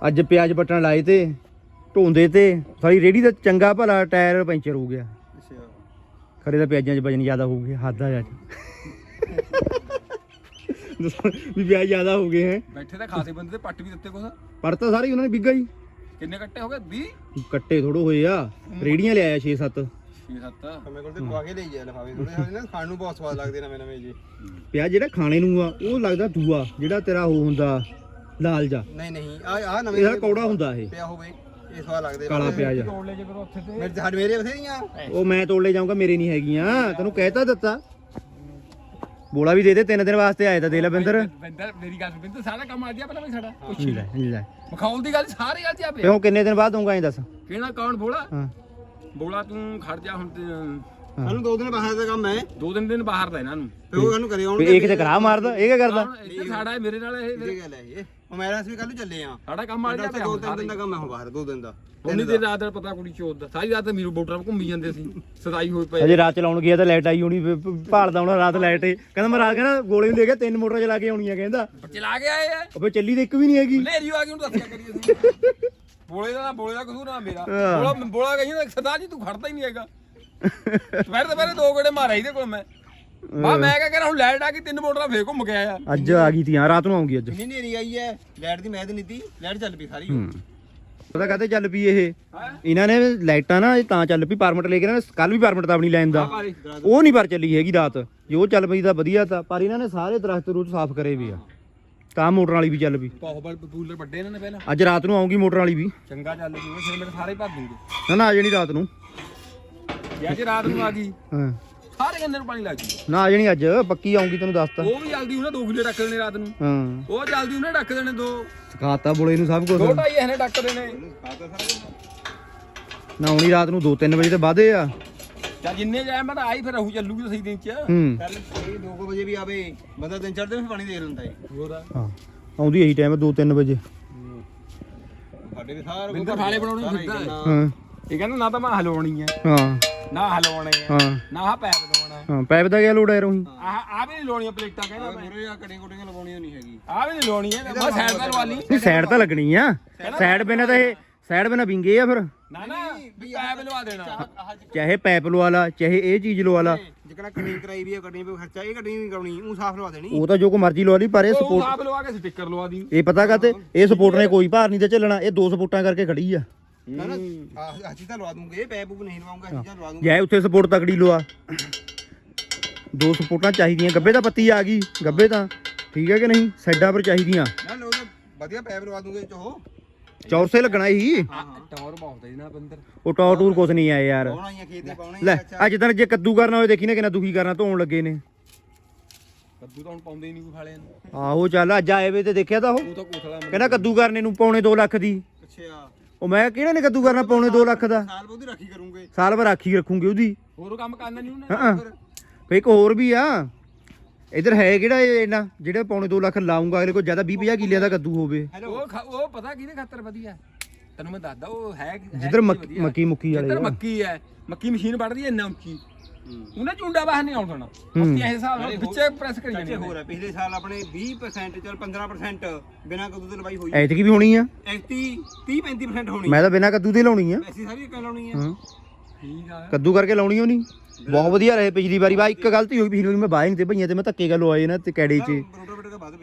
A: ਅੱਜ ਪਿਆਜ਼ ਪੱਟਣ ਲਾਏ ਤੇ। ਢੋਂਦੇ ਤੇ ਸਾਰੀ ਰੇੜੀ ਦਾ ਚੰਗਾ ਭਲਾ ਟਾਇਰ ਪੈਂਚਰ ਹੋ ਗਿਆ।
B: ਅੱਛਾ।
A: ਖਰੇ ਦਾ ਪਿਆਜ਼ਾਂ 'ਚ ਵਜਨ ਜ਼ਿਆਦਾ ਹੋ ਗਿਆ ਹੱਦ ਆ ਦੱਸੋ ਵੀ ਪਿਆਜ਼ ਜ਼ਿਆਦਾ ਹੋ ਗਏ ਹੈ।
B: ਬੈਠੇ ਤਾਂ ਖਾਸੇ ਬੰਦੇ ਤੇ ਪੱਟ ਵੀ ਦਿੱਤੇ ਕੁਛ।
A: ਪਰ ਤਾਂ ਸਾਰੇ ਉਹਨਾਂ ਨੇ ਵਿਗਾ ਹੀ।
B: ਕਿੰਨੇ ਕੱਟੇ ਹੋ ਗਏ? 20
A: ਕੱਟੇ ਥੋੜੋ ਹੋਏ ਆ। ਰੇੜੀਆਂ ਲਿਆਇਆ 6-7
B: 6 7 ਮੇਰੇ ਕੋਲ ਤੇ ਪਵਾ ਕੇ ਲਈ ਜਾ ਲਫਾਵੇ ਥੋੜੇ ਥੋੜੇ ਨਾ ਖਾਣ ਨੂੰ ਬਹੁਤ ਸਵਾਦ ਲੱਗਦੇ ਨਵੇਂ ਨਵੇਂ ਜੀ
A: ਪਿਆਜ਼ ਜਿਹੜਾ ਖਾਣੇ ਨੂੰ ਆ ਉਹ ਲੱਗਦਾ ਦੂਆ ਜਿਹੜਾ ਤੇਰਾ ਉਹ ਹੁੰਦਾ ਲਾਲ ਜਾ
B: ਨਹੀਂ ਨਹੀਂ ਆ ਆ ਨਵੇਂ
A: ਇਹਦਾ ਕੌੜਾ ਹੁੰਦਾ ਇਹ।
B: ਪਿਆ ਹੋਵੇ। ਇਹ ਸਵਾਦ ਲੱਗਦੇ
A: ਕਾਲਾ ਪਿਆਜ਼।
B: ਤੋੜ ਲੈ ਜੇ ਕਰੋ ਉੱਥੇ ਤੇ ਮੇਰੇ ਸਾਡੇ ਮੇਰੇ ਬਥੇਰੀਆਂ
A: ਉਹ ਮੈਂ ਤੋੜ ਲੈ ਜਾਊਂਗਾ ਮੇਰੇ ਨਹੀਂ ਹੈਗੀਆਂ। ਤੈਨੂੰ ਕਹਿਤਾ ਦਿੱਤਾ। ਬੋਲਾ ਵੀ ਦੇ ਦੇ ਤਿੰਨ ਦਿਨ ਵਾਸਤੇ ਆਏ ਤਾਂ ਦੇ ਲੈ ਬਿੰਦਰ।
B: ਬਿੰਦਰ ਮੇਰੀ ਗੱਲ ਬਿੰਦਰ ਸਾਰਾ ਕੰਮ ਆ ਗਿਆ ਪਹਿਲਾਂ ਵੀ ਸਾਡਾ। ਕੁਛ
A: ਲੈ ਲੈ।
B: ਮਖੌਲ ਦੀ ਗੱਲ ਸਾਰੀ ਗੱਲ ਚ ਆ ਪਿਆ
A: ਕਿਉਂ ਕਿੰਨੇ ਦਿਨ ਬਾਅਦ ਦਊਂਗਾ ਐਂ ਦੱਸ?
B: ਕਿਹੜਾ ਕੌਣ ਬੋਲਾ?
A: ਹਾਂ।
B: ਬੋਲਾ ਤੂੰ ਖੜ ਜਾ ਹੁਣ ਤੇ ਸਾਨੂੰ ਦੋ ਦਿਨ ਬਾਹਰ ਦਾ ਕੰਮ ਹੈ। ਦੋ ਦਿਨ ਦਿਨ ਬਾਹਰ ਦਾ ਇਹਨਾਂ ਨੂੰ। ਤੇ ਉਹ ਇਹਨੂੰ ਕਰੇ
A: ਵੀ ਇਹ ਕਿਤੇ ਕਰਾ ਮਾਰਦਾ ਇਹ ਕੀ ਕਰਦਾ?
B: ਇੱਥੇ ਸਾਡਾ ਹੈ, ਮੇਰੇ ਨਾਲ ਇਹ ਇਹ ਗੱਲ ਹੈ ਇਹ ਉਹ ਮੇਰਾ ਅਸੀਂ ਕੱਲ ਨੂੰ ਚੱਲੇ ਆ ਸਾਡਾ ਕੰਮ ਆ ਗਿਆ ਦੋ ਤਿੰਨ ਦਿਨ ਦਾ ਕੰਮ ਹੈ ਬਾਹਰ ਦੋ ਦਿਨ ਦਾ। ਉਨੀ ਦਿਨ ਰਾਤ ਦਾ ਪਤਾ ਕੁੜੀ ਚੋਦ ਦਾ। ਸਾਰੀ ਰਾਤ ਮੇਰੇ ਬੋਟਰਾਂ ਘੁੰਮੀ ਜਾਂਦੇ ਸੀ। ਸਦਾਈ ਹੋਏ ਪਏ
A: ਅਜੇ ਰਾਤ ਚਲਾਉਣ ਗਿਆ ਤਾਂ ਲਾਈਟ ਆਈ ਹੋਣੀ ਫਿਰ ਭ- ਭਾਲਦਾ ਹੋਣਾ ਰਾਤ ਲਾਈਟ। ਕਹਿੰਦਾ ਮੈਂ ਰਾਤ ਕਹਿੰਦਾ ਗੋਲੇ ਨੂੰ ਦੇ ਗਿਆ ਤਿੰਨ ਮੋਟਰਾਂ ਚਲਾ ਕੇ ਆਉਣੀਆਂ ਕਹਿੰਦਾ।
B: ਚਲਾ ਕੇ ਆਏ ਆ।
A: ਉਹ ਫਿਰ ਚੱਲੀ ਤੇ ਇੱਕ ਵੀ ਨਹੀਂ ਹੈਗੀ।
B: ਨੇਰੀ ਆ ਗਈ ਉਹਨੂੰ ਦੱਸਿਆ ਕਰੀਏ ਅਸੀਂ। (laughs) ਬੋਲੇ ਦਾ ਨਾ ਬੋਲੇ ਦਾ ਕਸੂਰ ਨਾ ਮੇਰਾ।
A: ਹਾਂ।
B: ਬੋਲਾ ਬੋਲਾ ਕਹੀ ਨਾ ਸਦਾ ਜੀ ਤੂੰ ਖੜਦਾ ਹੀ ਨਹੀਂ ਹੈਗਾ। ਦੁਪਹਿਰ ਦੁਪਹਿਰੇ ਦੋ ਗੇੜੇ ਮਾਰਿਆ ਇਹਦੇ ਕੋਲ ਮੈਂ। ਆ ਮੈਂ ਕਿਹਾ ਕਹਿੰਦਾ ਹੁਣ ਲਾਈਟ ਆ ਗਈ ਤਿੰਨ ਮੋਟਰਾਂ ਫੇਰ ਘੁੰਮ ਕੇ ਆਇਆ।
A: ਅੱਜ ਆ ਗਈ ਤੀ ਹਾਂ ਰਾਤ ਨੂੰ ਆਉਂਗੀ ਅੱਜ।
B: ਇੰਨੀ ਨੇਰੀ ਆਈ ਹੈ ਲਾਈਟ ਦੀ ਮੈਂ ਤੇ ਨੀਤੀ ਲਾਈਟ ਚੱਲ ਪਈ ਸਾਰੀ।
A: ਪਤਾ ਕਾਤੇ ਚੱਲ ਪਈ ਇਹ? ਇਹਨਾਂ ਨੇ ਲਾਈਟਾਂ ਨਾ ਇਹ ਤਾਂ ਚੱਲ ਪਈ ਪਰਮਿਟ ਲੈ ਕੇ ਨਾ ਕੱਲ ਵੀ ਪਰਮਿਟ ਤਾਂ ਆਪਣੀ ਲੈਣ ਦਾ। ਉਹ ਨਹੀਂ ਪਰ ਚੱਲੀ ਹੈਗੀ ਰਾਤ। ਜੇ ਉਹ ਚੱਲ ਪਈ ਤਾਂ ਵਧੀਆ ਤਾਂ ਪਰ ਇਹਨਾਂ ਨੇ ਸਾਰੇ ਦਰਖਤ ਰੂਟ ਸਾਫ਼ ਕਰੇ ਵੀ ਆ। ਤਾਂ ਮੋਟਰ ਵਾਲੀ ਵੀ ਚੱਲ ਪਈ।
B: ਬਹੁਤ ਬੜ ਬੂਲਰ ਵੱਡੇ ਇਹਨਾਂ ਨੇ ਪਹਿਲਾਂ।
A: ਅੱਜ ਰਾਤ ਨੂੰ ਆਉਂਗੀ ਮੋਟਰ ਵਾਲੀ ਵੀ।
B: ਚੰਗਾ ਚੱਲ ਜੂਗਾ ਫਿਰ ਮੇਰੇ ਸਾਰੇ ਭਰ ਦੂੰਗੇ।
A: ਨਾ ਨਾ ਆ ਜਾਣੀ ਰਾਤ ਨੂੰ।
B: ਜੇ ਅੱਜ ਰਾਤ ਨੂੰ ਆ ਗਈ
A: ਹਾਂ।
B: ਸਾਰੇ ਗੰਨੇ ਨੂੰ ਪਾਣੀ ਲੱਗ ਜੂ
A: ਨਾ ਆ ਜਾਣੀ ਅੱਜ ਪੱਕੀ ਆਉਂਗੀ ਤੈਨੂੰ ਦੱਸਤਾ
B: ਉਹ ਵੀ ਜਲਦੀ ਉਹਨੇ ਦੋ ਕਿਲੇ ਰੱਖ ਦੇਣੇ ਰਾਤ ਨੂੰ।
A: ਹਾਂ।
B: ਉਹ ਜਲਦੀ ਉਹਨੇ ਰੱਖ ਦੇਣੇ ਦੋ।
A: ਸਿਖਾਤਾ ਬੋਲੇ ਨੂੰ ਸਭ ਕੁਝ
B: ਦੋ ਢਾਈ ਇਹਨੇ ਡੱਕ ਦੇਣੇ।
A: ਨਾ ਆਉਣੀ ਰਾਤ ਨੂੰ 2-3 ਵਜੇ ਤੇ ਬਾਅਦੇ ਆ।
B: ਜਾਂ ਜਿੰਨੇ ਜਾਏ ਮੈਂ ਤਾਂ ਆਈ ਫਿਰ ਰਹੂ ਚੱਲੂਗੀ ਸਹੀ ਦਿਨ ਚ।
A: ਹੂੰ।
B: ਕੱਲ 2 ਵਜੇ ਵੀ ਆਵੇ ਬੰਦਾ ਦਿਨ ਚੜਦੇ ਵੀ ਪਾਣੀ ਦੇ ਲੈਂਦਾ ਏ। ਹੋਰ
A: ਹਾਂ। ਆਉਂਦੀ ਇਹੀ ਟਾਈਮ 2-3 ਵਜੇ।
B: ਸਾਡੇ ਦੇ ਸਾਰੇ ਬਿੰਦਰ ਫਾਲੇ ਬਣਾਉਣੇ ਫਿਰਦਾ
A: ਹਾਂ।
B: ਇਹ ਕਹਿੰਦਾ ਨਾ ਤਾਂ ਮੈਂ ਹਲਾਉਣੀ ਹੈ
A: ਹਾਂ।
B: ਨਾ ਹਲਾਉਣੇ ਆ
A: ਹਾਂ।
B: ਨਾ ਆ ਪੈਪ ਦਵਾਉਣਾ ਹੈ
A: ਪੈਪ ਦਾ ਕਿਆ ਲੋੜ ਹੈ ਰੋਹੀ?
B: ਆਹ ਆ ਵੀ ਨਹੀਂ ਲਾਉਣੀਆਂ ਪਲੇਟਾਂ ਕਹਿੰਦਾ ਮੈਂ। ਮੂਰੇ ਆ ਕਟਿੰਗ ਕੁਟਿੰਗ ਲਵਾਉਣੀਆਂ ਨਹੀਂ ਹੈਗੀ ਆ ਵੀ ਨਹੀਂ ਲਾਉਣੀ ਹੈ ਮੈਂ ਸਾਈਡ ਤੇ ਲਵਾ ਲਈ।
A: ਨਹੀਂ ਸਾਈਡ ਤਾਂ ਲੱਗਣੀ ਆ। ਸਾਈਡ ਬਿਨਾਂ ਤਾਂ ਇਹ ਸਾਈਡ ਬਿਨਾਂ ਵਿੰਗੇ ਆ ਫਿਰ।
B: ਨਾ ਨਾ ਵੀ ਪੈਪ ਲਵਾ ਦੇਣਾ।
A: ਚਾਹੇ ਪੈਪ ਲਵਾ ਲਾ ਚਾਹੇ ਇਹ ਚੀਜ਼ ਲਵਾ ਲਾ।
B: ਜਿਕਣਾ ਕਟਿੰਗ ਕਰਾਈ ਵੀ ਹੈ ਕਟਿੰਗ ਤੇ ਖਰਚਾ ਇਹ ਕਟਿੰਗ ਨਹੀਂ ਕਰਾਉਣੀ ਉਹ ਸਾਫ਼ ਲਵਾ ਦੇਣੀ।
A: ਉਹ ਤਾਂ ਜੋ ਕੋ ਮਰਜ਼ੀ ਲਵਾ ਲਈ ਪਰ ਇਹ ਸਪੋਰਟ
B: ਸਾਫ਼ ਲਵਾ ਕੇ ਸਟicker ਲਵਾ ਦੀ।
A: ਇਹ ਪਤਾ ਕਾਤੇ ਇਹ ਸਪੋਰਟ ਨੇ ਕੋਈ ਭਾਰ ਨਹੀਂ ਤੇ ਚੱਲਣਾ ਇਹ ਦੋ ਸਪੋਰਟਾਂ ਕਰਕੇ ਖੜੀ ਆ।
B: ਹਨਾ? ਆਹ ਆਹ ਚੀਜ਼ਾਂ ਲਵਾ ਦੂੰਗੇ ਪੈਪ ਪੂਪ ਨਹੀਂ ਲਵਾਉਂਗਾ ਆਹ ਚੀਜ਼ਾਂ ਲਵਾ ਦੂੰਗਾ।
A: ਜੈ ਉੱਥੇ ਸਪੋਰਟ ਤਕੜੀ ਲਵਾ। ਦੋ ਸਪੋਰਟਾਂ ਚਾਹੀਦੀਆਂ ਗੱਬੇ ਤਾਂ ਪੱਤੀ ਆ ਗਈ ਗੱਬੇ ਤਾਂ। ਠੀਕ ਹੈ ਕਿ ਨਹੀਂ? ਸਾਈਡਾਂ ਪਰ ਚਾਹੀਦੀਆਂ।
B: ਨਾ ਲੋ ਵਧੀਆ ਪੈਪ ਲਵਾ ਦੂੰਗੇ ਚੋ
A: ਚੌਰਸੇ ਲੱਗਣਾ ਹੀ
D: ਟੌਰ ਬਹੁਤ ਹੈ ਨਾ ਬੰਦਰ।
A: ਉਹ ਟੌਰ ਟੂਰ ਕੁਛ ਨਹੀਂ ਆਏ ਯਾਰ।
B: ਪਾਉਣਾ ਹੀ ਆ ਖੇਤ ਤੇ ਪਾਉਣਾ ਹੀ
A: ਲੈ
B: ਆ,
A: ਤਾਂ ਜੇ ਕੱਦੂ ਕਰਨਾ ਹੋਵੇ ਦੇਖੀ ਨਾ ਕਿੰਨਾ ਦੁਖੀ ਕਰਨਾ ਧੋਣ ਲੱਗੇ ਨੇ।
D: ਕੱਦੂ ਤਾਂ ਹੁਣ ਪਾਉਂਦੇ ਹੀ ਨਹੀਂ ਕੋਈ ਖਾਲੇ ਨੂੰ।
A: ਆਹੋ ਚੱਲ ਅੱਜ ਆਏ ਵੇ ਤੇ ਦੇਖਿਆ ਤਾਂ ਉਹ।
D: ਤੂੰ ਤਾਂ ਕੋਠਲਾ
A: ਕਹਿੰਦਾ ਕੱਦੂ ਕਰਨੇ ਨੂੰ ਪੌਣੇ 2 ਲੱਖ ਦੀ।
B: ਅੱਛਾ।
A: ਉਹ ਮੈਂ ਕਿਹੜੇ ਨੇ ਕੱਦੂ ਕਰਨਾ ਪੌਣੇ 2 ਲੱਖ ਦਾ?
B: ਸਾਲ ਬੋਦੀ ਰਾਖੀ ਕਰੂੰਗੇ।
A: ਸਾਲ ਭਰ ਰਾਖੀ ਰੱਖੂਗੇ ਉਹਦੀ।
D: ਹੋਰ ਕੰਮ ਕਰਨਾ ਨਹੀਂ ਉਹਨੇ?
A: ਹਾਂ ਫੇ ਇੱਕ ਹੋਰ ਵੀ ਆ। ਇਧਰ ਹੈ ਕਿਹੜਾ ਇਹ ਇੰਨਾ? ਜਿਹੜਾ ਪੌਣੇ 2 ਲੱਖ ਲਾਉਂਗਾ ਅਗਲੇ ਕੋਲ ਜ਼ਿਆਦਾ 20 50 ਕਿੱਲਿਆਂ ਦਾ ਕੱਦੂ ਹੋਵੇ।
D: ਉਹ ਖਾ- ਉਹ ਪਤਾ ਕਿਹਦੇ ਖਾਤਰ ਵਧੀਆ ਤੈਨੂੰ ਮੈਂ ਦੱਸਦਾ ਉਹ ਹੈ ਹੈ
A: ਜਿੱਧਰ ਮੱਕੀ
D: ਵਧੀਆ।
A: ਮੱਕੀ ਮੁੱਕੀ ਵਾਲੇ
D: ਜਿੱਧਰ
A: ਆ।
D: ਮੱਕੀ ਹੈ। ਮੱਕੀ ਮਸ਼ੀਨ ਵੱਢਦੀ ਐ ਇੰਨਾ ਉੱਚੀ। ਉਹਨੇ ਚੁੰਡਾ ਬਾਹਰ ਨਹੀਂ ਆਉਣ ਅਸੀਂ ਇਹ ਹਿਸਾਬ ਵਿੱਚੇ ਪ੍ਰੈਸ ਕਰੀ ਜਾਂਦੇ
B: ਹੋਰ ਆ ਪਿਛਲੇ ਸਾਲ ਆਪਣੇ 20% ਚਲ 15% ਬਿਨਾ ਕਦੂ ਤੇ ਲਵਾਈ ਹੋਈ।
A: ਐਤਕੀ ਵੀ ਹੋਣੀ ਆ?
B: ਐਤਕੀ 30 35% ਹੋਣੀ।
A: ਮੈਂ ਤਾਂ ਬਿਨਾ ਕਦੂ ਤੇ ਲਾਉਣੀ ਆ।
B: ਐਸੀ ਸਾਰੀ ਕਿਉਂ ਲਾਉਣੀ ਆ।
D: ਠੀਕ ਆ।
A: ਕੱਦੂ ਕਰਕੇ ਲਾਉਣੀ ਉਹ ਨਹੀਂ ਬਹੁਤ ਵਧੀਆ ਰਹੇ ਪਿਛਲੀ ਵਾਰੀ। ਬਾ ਇੱਕ ਗਲਤੀ ਹੋਈ ਪਿਛਲੀ ਵਾਰੀ ਮੈਂ ਬਾਇੰਗ ਤੇ ਭਈਆਂ ਤੇ ਮੈਂ ਧੱਕੇ ਗੱਲ ਆਏ ਨਾ ਤੇ ਕੈੜੀ ਚ।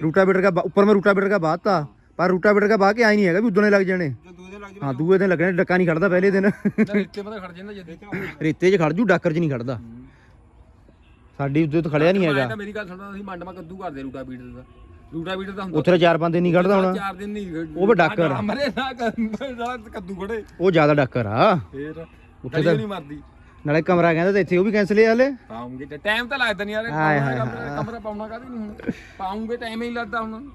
A: ਰੂਟਾਵੇਟਰ ਦਾ ਉੱਪਰ ਮੈਂ ਰੂਟਾ ਰੂਟਾਵੇਟਰ ਦਾ ਬਾਤਾ ਪਰ ਰੂਟਾਵੇਟਰ ਕਾ ਬਾਹ ਕੇ ਆਈ ਨਹੀਂ ਹੈਗਾ ਵੀ ਉਦੋਂ
B: ਲੱਗ ਜਾਣੇ। ਦਿਨ ਲੱਗ
A: ਜਾਵੇ ਹਾਂ ਦੂਏ ਦਿਨ ਲੱਗਣੇ ਡੱਕਾ ਨਹੀਂ ਖੜਦਾ ਪਹਿਲੇ
D: ਦਿਨ। ਰਿੱਤੇ ਪਤਾ ਖੜ ਜਾਂਦਾ ਜਦ।
A: ਰੇਤੇ 'ਚ ਸਾਡੀ ਉਦੋਂ ਤਾਂ ਖੜਿਆ ਨਹੀਂ ਹੈਗਾ।
D: ਮੇਰੀ ਗੱਲ ਸੁਣਦਾ ਅਸੀਂ ਮੰਡਮਾ ਕੱਦੂ ਕਰਦੇ ਰੂਟਾ ਬੀਟਰ ਦਾ।
A: ਉੱਥੇ ਉਹ ਡਾਕਰ ਉਹ ਜ਼ਿਆਦਾ ਡਾਕਰ ਆ।
D: ਫੇਰ
A: ਤਾਂ
D: ਨਹੀਂ ਮਰਦੀ।
A: ਨਾਲੇ ਕਮਰਾ ਕਹਿੰਦਾ ਤੇ ਇੱਥੇ ਉਹ ਵੀ ਕੈਂਸਲ ਹੈ ਹਲੇ।
D: ਪਾਉਂਗੇ ਟਾਈਮ ਤਾਂ ਲੱਗਦਾ ਨਹੀਂ ਯਾਰ। ਕਮਰਾ ਪਾਉਣਾ ਕਾਹਦੀ ਨਹੀਂ ਪਾਉਂਗੇ ਟਾਈਮ ਹੀ ਲੱਗਦਾ ਹੁਣ।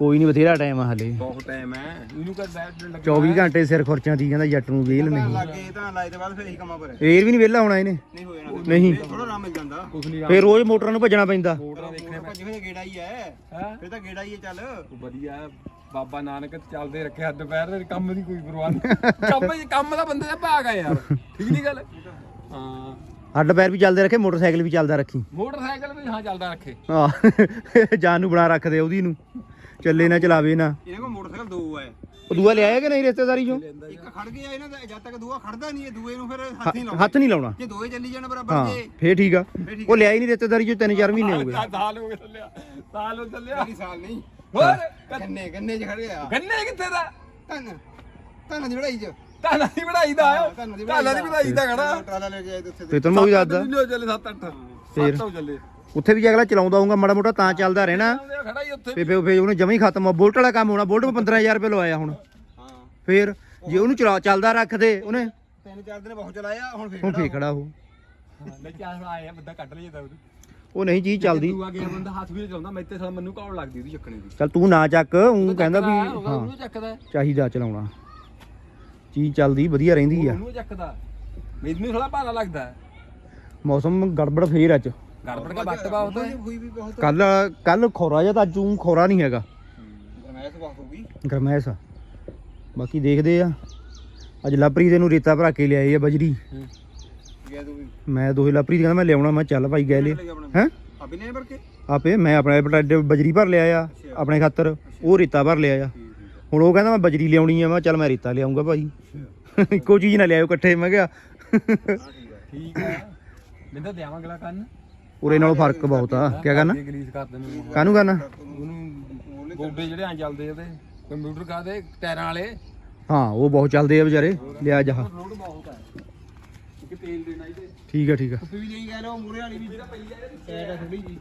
A: ਕੋਈ ਨਹੀਂ ਬਥੇਰਾ ਟਾਈਮ ਆ ਹਲੇ।
D: ਬਹੁਤ ਟਾਈਮ ਹੈ ਇਹਨੂੰ ਕਰ ਬੈਠ ਲੱਗ
A: 24 ਘੰਟੇ ਸਿਰ ਖੁਰਚਾਂ ਦੀ ਕਹਿੰਦਾ ਜੱਟ ਨੂੰ ਵੇਲ ਨਹੀਂ।
B: ਲੱਗੇ ਤਾਂ ਲਾਏ ਤੇ ਬਾਅਦ ਫਿਰ ਇਹੀ ਕੰਮਾਂ ਪਰ ਹੈ।
A: ਫੇਰ ਵੀ ਨਹੀਂ ਵਿਹਲਾ ਹੋਣਾ ਇਹਨੇ।
B: ਨਹੀਂ ਹੋ ਜਾਣਾ
A: ਨਹੀਂ।
B: ਥੋੜਾ ਆਰਾਮ ਮਿਲ ਜਾਂਦਾ।
D: ਕੁਝ ਨਹੀਂ
A: ਫੇਰ ਰੋਜ਼ ਮੋਟਰਾਂ ਨੂੰ ਭੱਜਣਾ ਪੈਂਦਾ।
D: ਮੋਟਰਾਂ ਦੇਖਣੇ
B: ਭੱਜ ਫਿਰ ਗੇੜਾ ਹੀ ਹੈ।
D: ਹੈ?
B: ਫਿਰ ਤਾਂ ਗੇੜਾ ਹੀ ਹੈ ਚੱਲ।
D: ਵਧੀਆ। ਬਾਬਾ ਨਾਨਕ ਚੱਲਦੇ ਰੱਖਿਆ ਦੁਪਹਿਰ ਦੇ ਕੰਮ ਦੀ ਕੋਈ ਪਰਵਾਹ ਨਹੀਂ (laughs) ਕੰਮ ਕੰਮ ਦਾ ਬੰਦੇ ਦਾ ਭਾਗ ਆ ਯਾਰ। ਠੀਕ ਨਹੀਂ ਗੱਲ? ਹਾਂ।
A: ਹੱਡ ਪੈਰ ਵੀ ਚੱਲਦੇ ਰੱਖੇ ਮੋਟਰਸਾਈਕਲ ਵੀ ਚੱਲਦਾ ਰੱਖੀ।
D: ਮੋਟਰਸਾਈਕਲ ਵੀ ਹਾਂ ਚੱਲਦਾ ਰੱਖੇ।
A: ਆ ਜਾਨ ਨੂੰ ਬਣਾ ਰੱਖਦੇ ਉਹਦੀ ਨੂੰ। ਚੱਲੇ ਨਾ ਚਲਾਵੇ ਨਾ।
B: ਇਹਨਾਂ ਕੋਲ ਮੋਟਰਸਾਈਕਲ ਦੋ ਹੈ
A: ਉਹ ਦੂਆ ਲਿਆਇਆ ਕਿ ਨਹੀਂ ਰਿਸ਼ਤੇਦਾਰੀ ਚੋਂ?
B: ਇੱਕ ਖੜ ਗਿਆ ਇਹਨਾਂ ਦਾ ਜਦ ਤੱਕ ਦੂਆ ਖੜਦਾ ਨਹੀਂ ਇਹ ਦੂਏ ਨੂੰ ਫਿਰ ਹੱਥ ਹੀ ਲਾਉਂਦੇ
A: ਹੱਥ ਨਹੀਂ ਲਾਉਣਾ।
B: ਜੇ ਦੋਏ ਚੱਲੀ ਜਾਣ ਬਰਾਬਰ
A: ਹਾਂ
B: ਜੇ।
A: ਫੇਰ ਠੀਕ ਆ। ਉਹ ਲਿਆ ਹੀ ਨਹੀਂ ਰਿਸ਼ਤੇਦਾਰੀ ਚੋਂ ਤਿੰਨ ਚਾਰ ਮਹੀਨੇ ਹੋ ਗਏ।
D: ਸਾਲ ਹੋ ਗਏ ਚੱਲਿਆ। ਸਾਲ ਹੋ ਚੱਲਿਆ।
B: ਮੇਰੀ ਸਾਲ ਨਹੀਂ।
D: ਹੋਰ?
B: ਗੰਨੇ ਗੰਨੇ 'ਚ ਖੜ ਗਿਆ।
D: ਗੰਨੇ ਕਿੱਥੇ ਦਾ?
B: ਧੰਨ। ਧੰਨ ਦੀ ਲੜਾਈ 'ਚ।
D: ਤਾਲਾ ਦੀ ਵਧਾਈ ਦਾ ਤਾਲਾ ਦੀ ਵਧਾਈ ਦਾ ਖੜਾ।
B: ਟਰਾਲਾ ਲੈ ਕੇ ਆਏ ਤੇ ਉੱਥੇ
A: ਤੇ ਤੈਨੂੰ ਮੈਂ ਉਹੀ ਦੱਸਦਾ
D: ਨਹੀਂ ਚੱਲੇ 7 8
A: ਫੇਰ?
D: 7 ਚੱਲੇ।
A: ਉੱਥੇ ਵੀ ਜੇ ਅਗਲਾ ਚਲਾਉਂਦਾ ਹੋਊਗਾ ਮਾੜਾ ਮੋਟਾ ਤਾਂ ਚੱਲਦਾ ਰਹਿਣਾ।
D: ਖੜਾ ਹੀ ਉੱਥੇ।
A: ਫੇ ਫੇ ਫੇ ਉਹਨੇ ਜਮਾ ਖਤਮ ਆ। ਬੁਲਟ ਵਾਲਾ ਕੰਮ ਹੋਣਾ ਬੁਲਟ 15000 ਰੁਪਏ ਲਵਾਇਆ ਹੁਣ।
B: ਹਾਂ।
A: ਫੇਰ ਜੇ ਉਹਨੂੰ ਚਲਾ ਚੱਲਦਾ ਰੱਖਦੇ ਉਹਨੇ।
B: ਤਿੰਨ ਚਾਰ ਦਿਨ ਬਹੁਤ ਚਲਾਇਆ ਹੁਣ ਫੇਰ
A: ਹੁਣ ਫੇਰ ਖੜਾ ਉਹ
D: ਲੈ ਕੇ ਆਇਆ ਬੰਦਾ ਕੱਢ ਲਈ ਜਾਂਦਾ
A: ਉਹ ਨਹੀਂ ਚੀਜ਼ ਚੱਲਦੀ।
D: ਤੂੰ ਆ ਗਿਆ ਬੰਦਾ ਹੱਥ ਵੀ ਚਲਾਉਂਦਾ ਮੈਂ ਤੇ ਸਾਲ ਮੈਨੂੰ ਕੌਣ ਲੱਗਦੀ ਉਹਦੀ ਚੱਕਣੇ ਦੀ।
A: ਚੱਲ ਤੂੰ ਨਾ ਚੱਕ ਉਹ ਕਹਿੰਦਾ ਵੀ
D: ਉਹਨੂੰ ਚੱਕਦਾ।
A: ਚਾਹੀਦਾ ਚਲਾਉਣਾ। ਚੀਜ਼ ਚੱਲਦੀ ਵਧੀਆ ਰਹਿੰਦੀ ਆ।
D: ਉਹਨੂੰ ਚੱਕਦਾ। ਮੈਨੂੰ ਥੋੜਾ ਭਾਰਾ ਲੱਗਦਾ।
A: ਮੌਸਮ ਗੜਬੜ ਫੇਰ ਅੱਜ। ਕੱਲ ਕੱਲ ਖੋਰਾ ਜਿਹਾ ਤਾਂ ਅੱਜ ਊਂ ਖੋਰਾ ਨਹੀਂ ਹੈਗਾ।
B: ਗਰਮੈਸ਼ ਬਹੁਤ ਹੋ ਗਈ।
A: ਗਰਮੈਸ ਆ। ਬਾਕੀ ਦੇਖਦੇ ਆ। ਅੱਜ ਲਾਪਰੀ ਦੇ ਨੂੰ ਰੇਤਾ ਭਰਾ ਕੇ ਲਿਆਏ ਆ ਬਜਰੀ। ਮੈਂ ਦੋਹੇ ਲਾਪਰੀ ਕਹਿੰਦਾ ਮੈਂ ਲਿਆਉਣਾ ਮੈਂ ਚੱਲ ਭਾਈ ਗਏ ਲੈ। ਹੈ? ਆਪੇ ਮੈਂ ਆਪਣੇ ਬਟਾਡੇ ਬਜਰੀ ਭਰ ਲਿਆ ਆ ਆਪਣੇ ਖਾਤਰ। ਉਹ ਰੇਤਾ ਭਰ ਲਿਆ ਆ। ਹੁਣ ਉਹ ਕਹਿੰਦਾ ਮੈਂ ਬਜਰੀ ਲਿਆਉਣੀ ਆ ਮੈਂ ਕਿਹਾ ਚੱਲ ਮੈਂ ਰੇਤਾ ਲਿਆਉਂਗਾ ਭਾਈ। ਇੱਕੋ ਚੀਜ਼ ਨਾ ਲਿਆਇਓ ਇਕੱਠੇ ਮੈਂ ਕਿਹਾ।
D: ਠੀਕ ਹੈ (laughs) ਮੈਂ ਤਾਂ ਦੇਵਾਂ ਅਗਲਾ ਕੰਨ।
A: ਉਰੇ ਨਾਲੋਂ ਫ਼ਰਕ ਬਹੁਤ ਆ। ਕਿਆ ਕਰਨਾ?
D: ਗਲੀਸ ਕਰ ਦੇਣ।
A: ਕਾਹਨੂੰ ਕਰਨਾ?
D: ਉਹਨੂੰ ਗੋਡੇ ਜਿਹੜੇ ਆਂ ਚੱਲਦੇ ਉਹਦੇ ਕੰਪਿਊਟਰ ਕਾਦੇ ਟਾਇਰਾਂ ਵਾਲੇ।
A: ਹਾਂ ਉਹ ਬਹੁਤ ਚੱਲਦੇ ਆ ਵਿਚਾਰੇ। ਲਿਆ ਜਾ।
D: ਲੋਡ ਬਹੁਤ ਹੈ ਕਿ ਤੇਲ ਦੇਣਾ ਇਹਦੇ
A: ਠੀਕ ਆ ਠੀਕ ਆ।
B: ਵੀ ਨਹੀਂ ਕਹਿ ਲੋ ਮੂਰੇ ਵਾਲੀ ਵੀ। ਸਾਈਡ ਥੋੜੀ ਜੀ